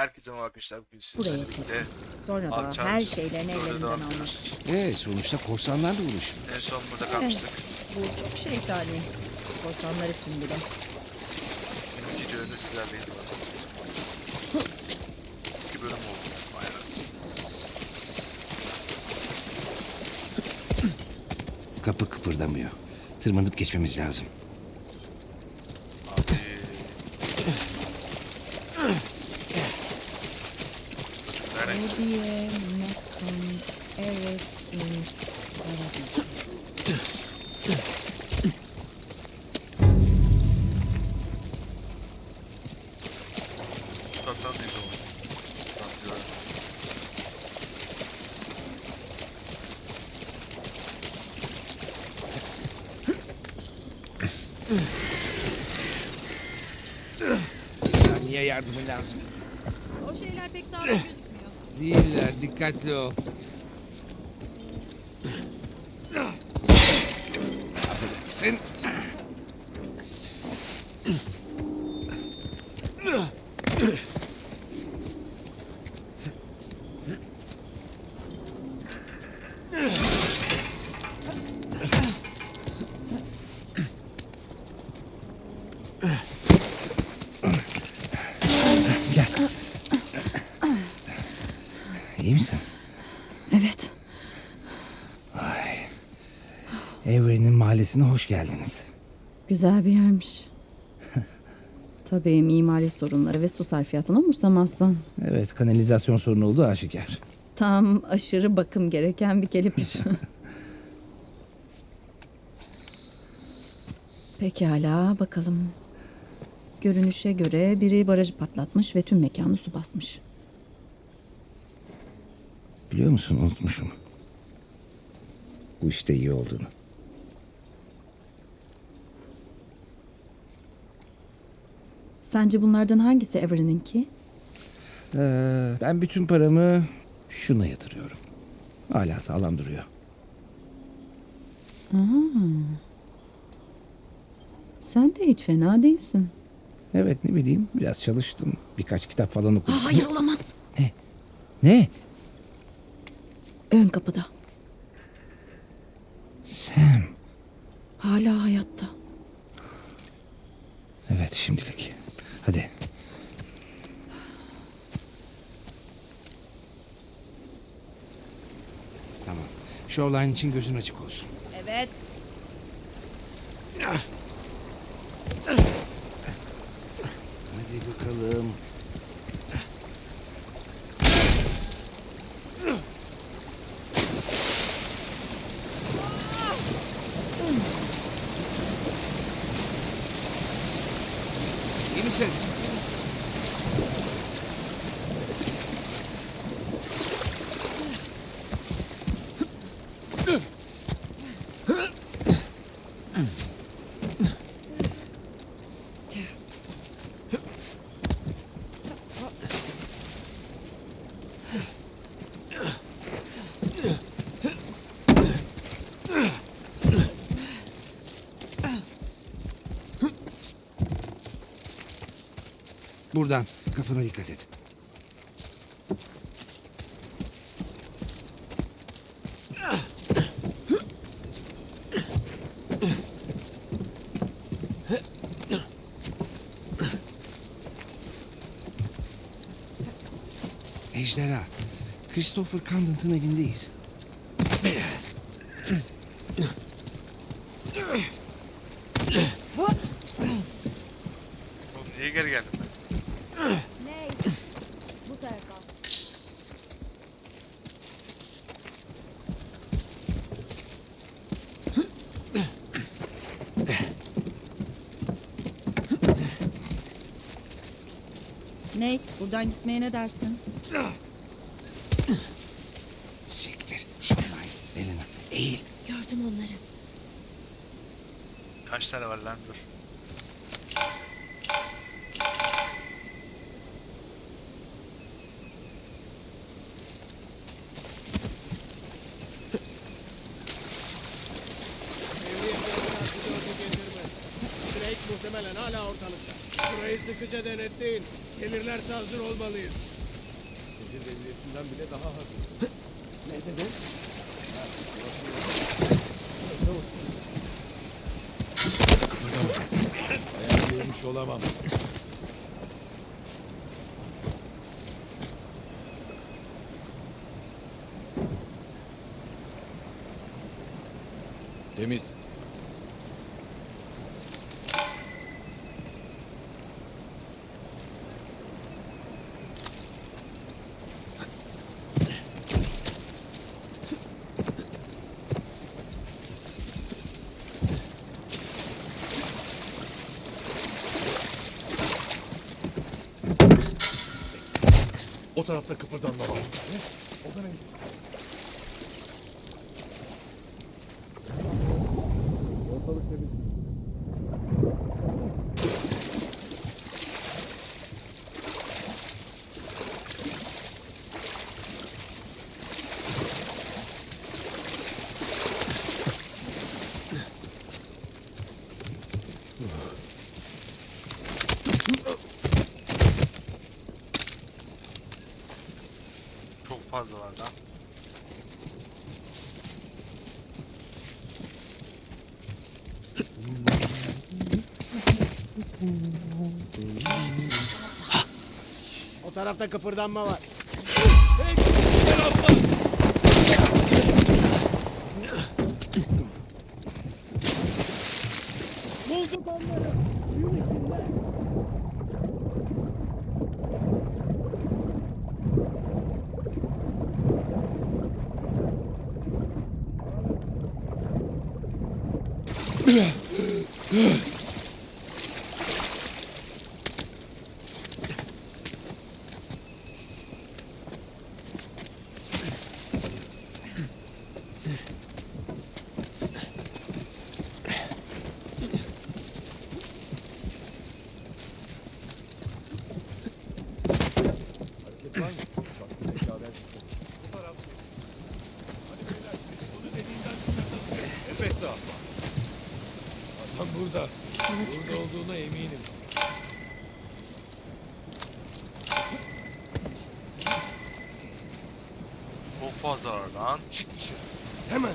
Herkese merhaba arkadaşlar. Bugün Buraya sizlerle çek. birlikte Sonra da Alçak her şeylerini Böyle ellerinden almak. ediyoruz. Ee, sonuçta korsanlarla uğraşıyor. En son burada kalmıştık. Bu çok şeytani. Korsanlar için bile. Yeni videoda sizlerleydi bu arada. İki bölüm oldu. Vay anasını. Kapı kıpırdamıyor. Tırmanıp geçmemiz lazım. Abi. Nereye gideceğiz? Hediye, Mekon, Eres, in Paradis. Uzaktan değil o. Tamam, gördüm. Bir saniye yardımı lazım. O şeyler pek sağlam gözükmüyor. Değiller, dikkatli ol. Affedersin. Gel. İyi misin? Evet. Ay. Avery'nin mahallesine hoş geldiniz. Güzel bir yermiş. Tabii mimari sorunları ve su sarfiyatını umursamazsan. Evet, kanalizasyon sorunu olduğu aşikar. Tam aşırı bakım gereken bir kelimedir. Pekala bakalım. Görünüşe göre biri barajı patlatmış ve tüm mekanı su basmış. Biliyor musun unutmuşum. Bu işte iyi olduğunu. Sence bunlardan hangisi Avery'ninki? Ee, ben bütün paramı şuna yatırıyorum. Hala sağlam duruyor. Sen de hiç fena değilsin. Evet ne bileyim biraz çalıştım. Birkaç kitap falan okudum. Aa, hayır olamaz. Ne? Ön kapıda. Sam. Hala hayatta. Evet şimdilik. Hadi. Tamam. Shoreline için gözün açık olsun. Evet. Hadi bakalım. Buradan kafana dikkat et. Ejderha. Christopher Condon'ın evindeyiz. Oğlum niye geri geldin ben? Ney? Bu tarafa. Nate buradan gitmeye ne dersin? Siktir. Shoreline. Elena. Eğil. Gördüm onları. Kaç tane var lan dur. Muhtemelen hala ortalıkta. Burayı sıkıca denetleyin. Gelirlerse hazır olmalıyız. Şehir devriyesinden bile daha hafif. ne dedi? Hayal görmüş olamam. Temiz. O tarafta kıpırdanma var. Çok O tarafta kıpırdanma var. Bulduk Elbette abla. Adam burada. Burada olduğuna eminim. Çok fazla var lan. Çık dışarı. Hemen.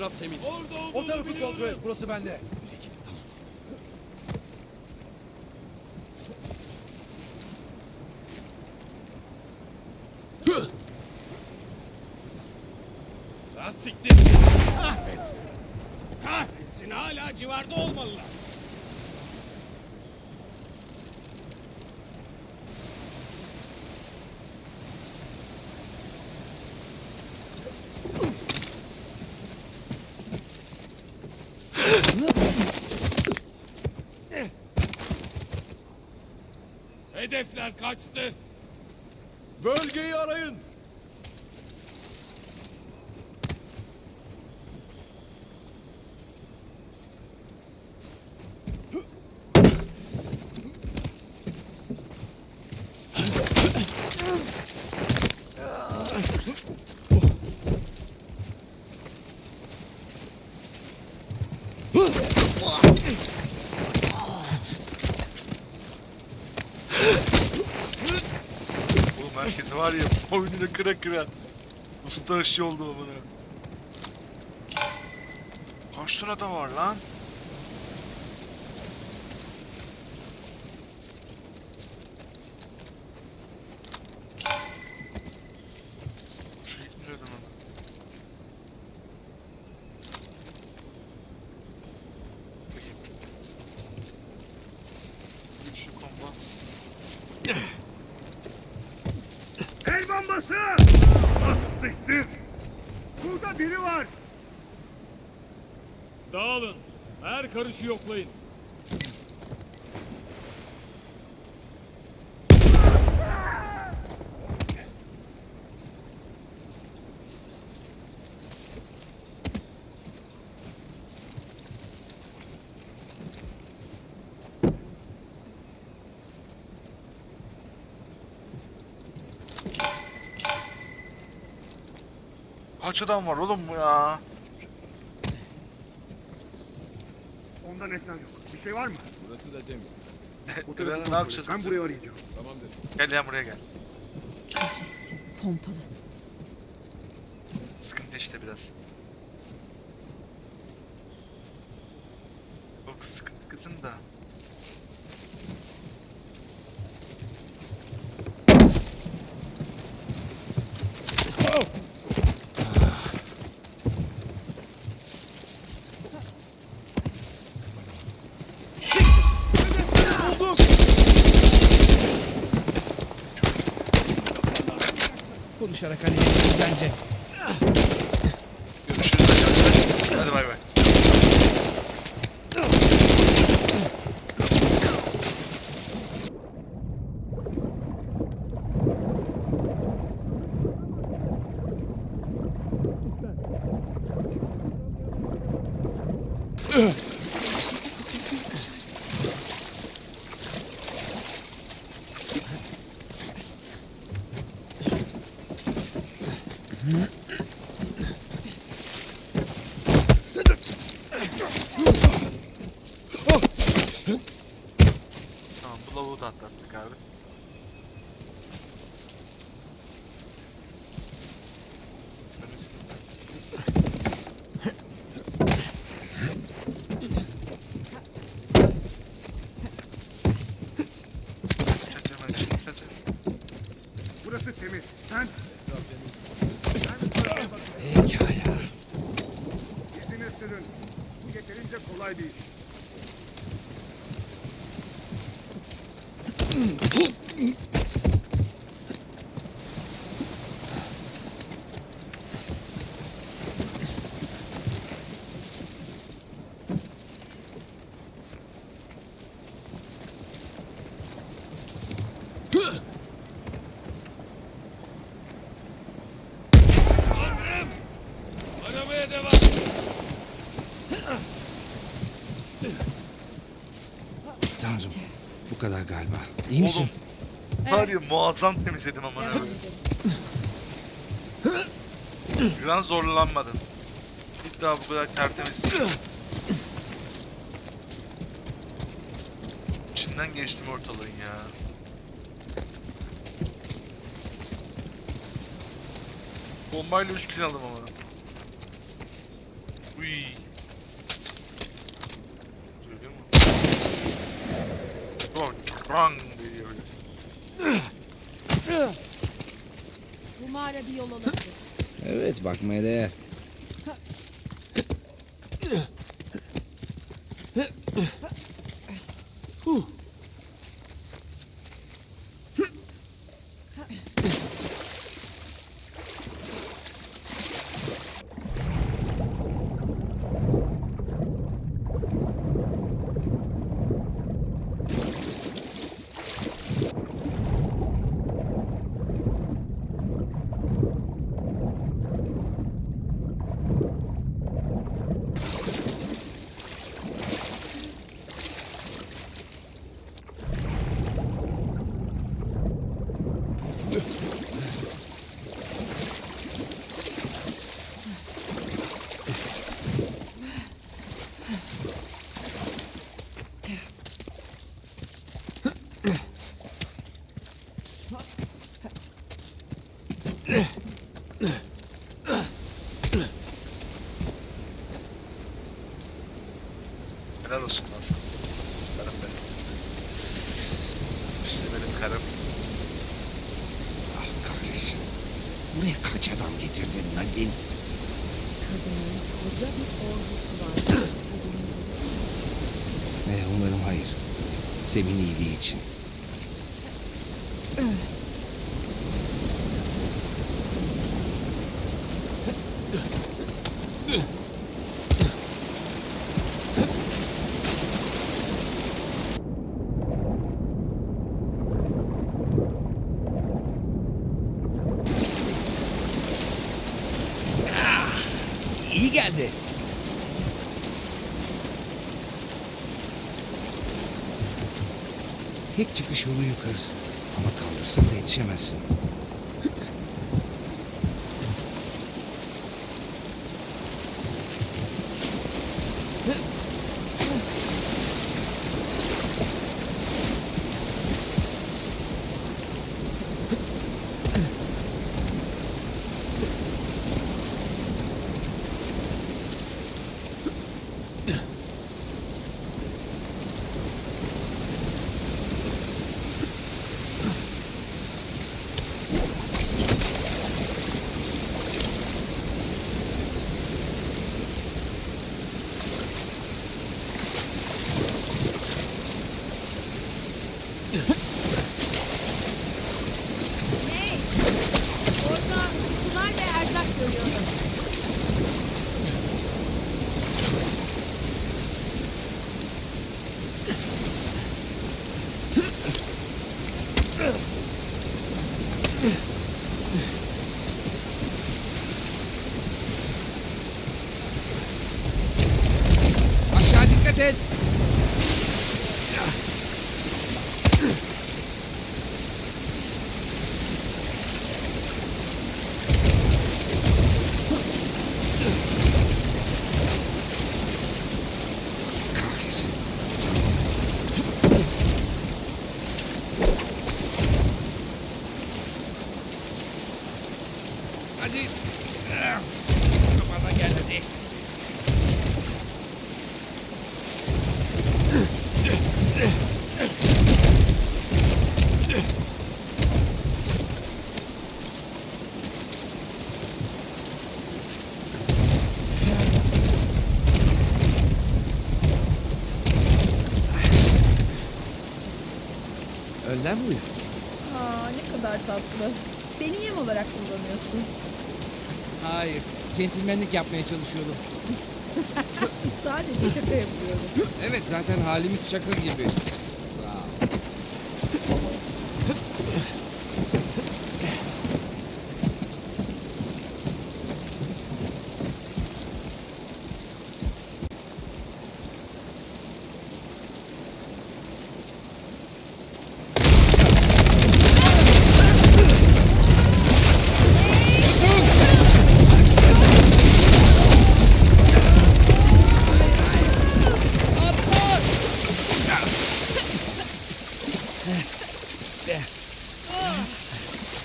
Etraf temiz. Orada O tarafı kontrol et. Burası bende. Lastiktir. Kahretsin. Kahretsin. Hala civarda olmalılar. Hedefler kaçtı. Bölgeyi arayın. Oğlum herkesi var ya boynunu kıra kıra. Usta aşı oldu amına. Kaç tane da var lan? Karşı yoklayın. Kaç adam var oğlum ya? Ondan ekran yok. Bir şey var mı? Burası da temiz. Eren ne yapacağız Ben kızım? burayı arayacağım. Tamamdır. Gel ya buraya gel. Kahretsin. Pompalı. Sıkıntı işte biraz. Çok sıkıntı kızım da. Sharakai. Tamam bu lavuğu da atlattık abi. Çatır ben şimdi çatır. Burası temiz. Sen Pekala. izine sürün. Bu yeterince kolay değil. Tanrım! Aramaya devam. Tanrım. Bu kadar galiba. İyi misin? Var ya muazzam temizledim ama. Bir an zorlanmadın. İlk daha bu kadar tertemiz. İçinden geçtim ortalığın ya. Bombayla 3 kill aldım ama. Uy. Çrang diye böyle. Bu mağara bir yol olabilir. Evet bakmaya değer. Olsun lan sana. Karım benim. İşte benim karım. Ah kahretsin. Buraya kaç adam getirdin Nadine? Kadının koca bir ordusu var. Eh, umarım hayır. Sem'in iyiliği için. İyi geldi. Tek çıkış yolu yukarısı. Ama kaldırsan da yetişemezsin. Get Önden buyur. Aa ne kadar tatlı. Beni yem olarak kullanıyorsun. Hayır. Centilmenlik yapmaya çalışıyordum. Sadece şaka yapıyorum. Evet zaten halimiz şaka gibi. Sağ ol.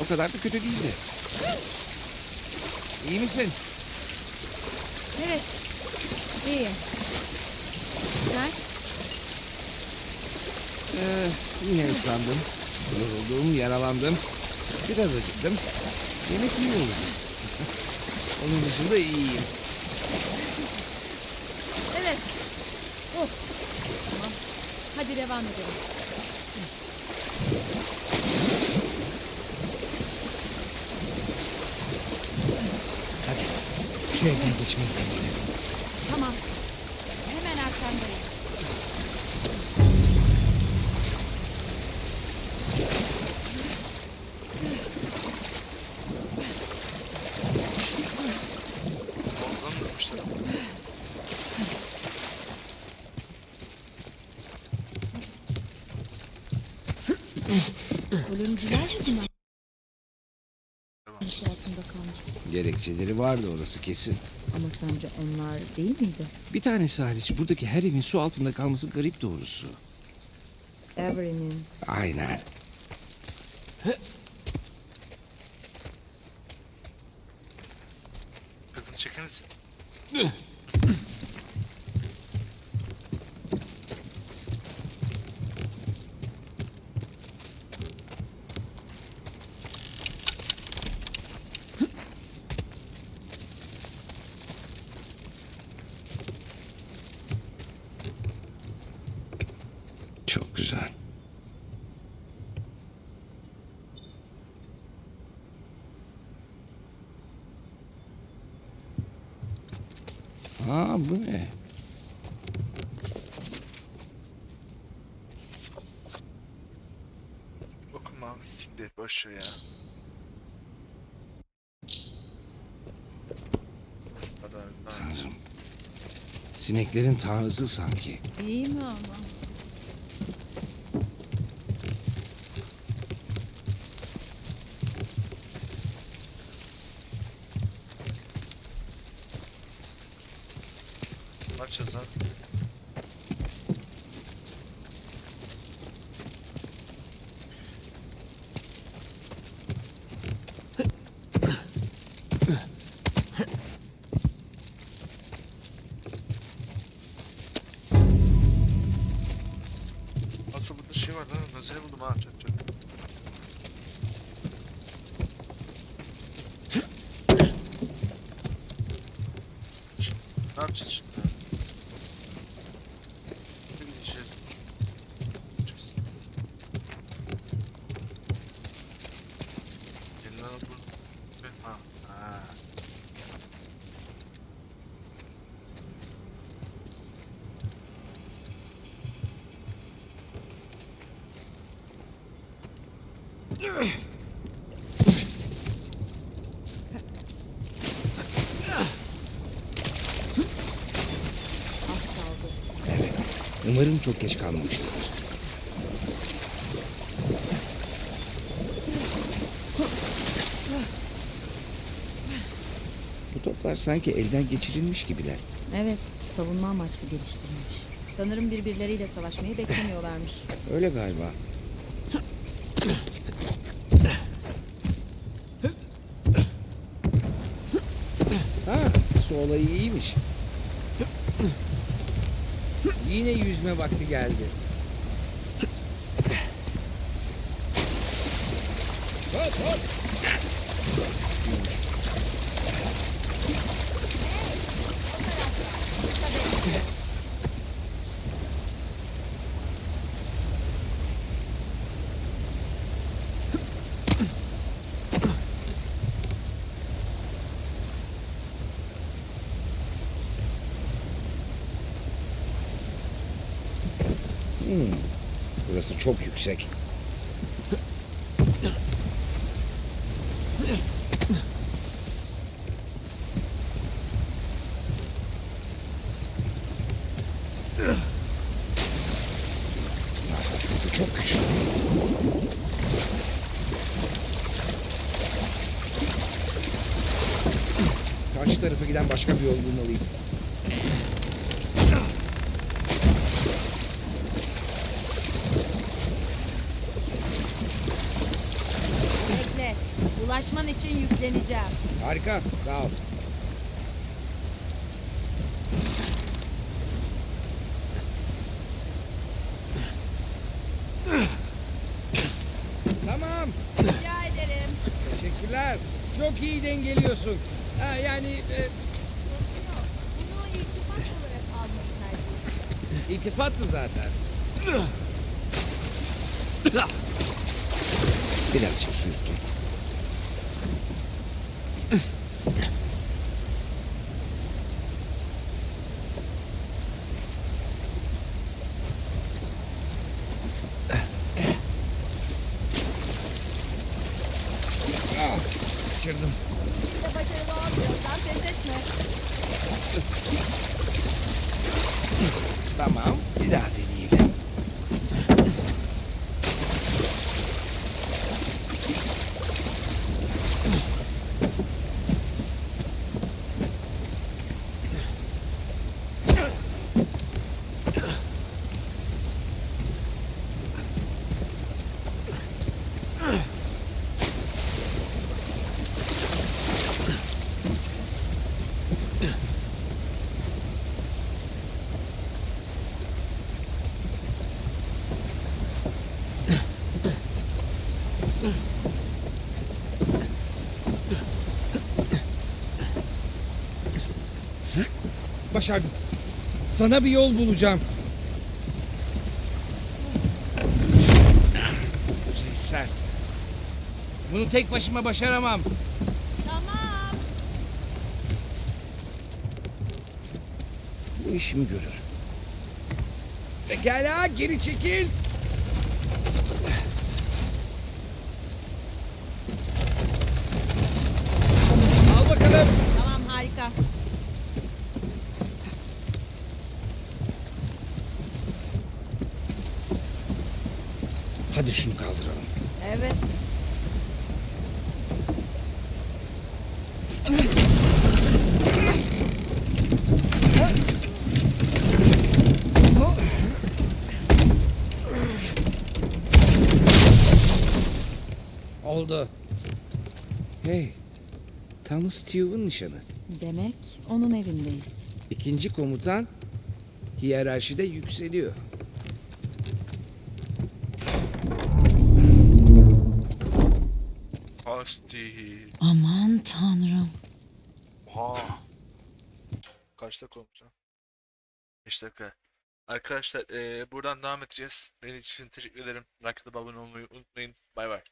O kadar da kötü değildi. İyi misin? Evet. İyi. Sen? Ee, yine ıslandım. Yoruldum, yaralandım. Biraz acıktım. Yemek iyi oldu. Onun dışında iyiyim. Evet. Oh. Tamam. Hadi devam edelim. Hadi şu evden geçmeyi deneyelim. Tamam. Hemen arkandayım. Boğazdan mı vurmuşlar? Ölümcüler kalmış. Gerekçeleri vardı orası kesin. Ama sence onlar değil miydi? Bir tanesi hariç buradaki her evin su altında kalması garip doğrusu. Avery'nin. Aynen. Kadını çeker misin? Çok güzel. Aa bu ne? Okuma siktir boş ver ya. Tanrım. Sineklerin tanrısı sanki. İyi mi ama? Bak yapacağız lan? Nasıl burada şey var lan? Nazire buldum ha çat çat. Şimdi Ne yapacağız şimdi? Ne gideceğiz? Gideceğiz. Gelin lan otur. Ha. Ha. Evet. Umarım çok geç kalmamışızdır. Bu toplar sanki elden geçirilmiş gibiler. Evet, savunma amaçlı geliştirilmiş. Sanırım birbirleriyle savaşmayı beklemiyorlarmış. Öyle galiba. Ha, su olayı iyiymiş. Yine yüzme vakti geldi. Hop hop. Hmm, Burası çok yüksek. Bu çok güçlü. Karşı tarafa giden başka bir yol bulmalıyız. İçin yükleneceğim. Harika, sağ ol. Tamam, Rica ederim. teşekkürler. Çok iyi dengeliyorsun. Ha, yani e, Bunu iltifat olarak almayı tercih ederim. iltifattı zaten. Birazcık su yuttum. Ah, kaçırdım. Bir de başarılı olmuyorsan pes etme. Tamam, bir daha deneyelim. Başardım. Sana bir yol bulacağım. Kuzey sert. Bunu tek başıma başaramam. Tamam. Bu işimi görür. Pekala geri çekil. Hadi şunu kaldıralım. Evet. Oldu. Hey, Thomas Steve'ın nişanı. Demek onun evindeyiz. İkinci komutan hiyerarşide yükseliyor. Asti. Aman tanrım. Oha. Kaç dakika olmuş lan? 5 dakika. Arkadaşlar eee, buradan devam edeceğiz. Benim için teşekkür ederim. Like'la abone olmayı unutmayın. Bay bay.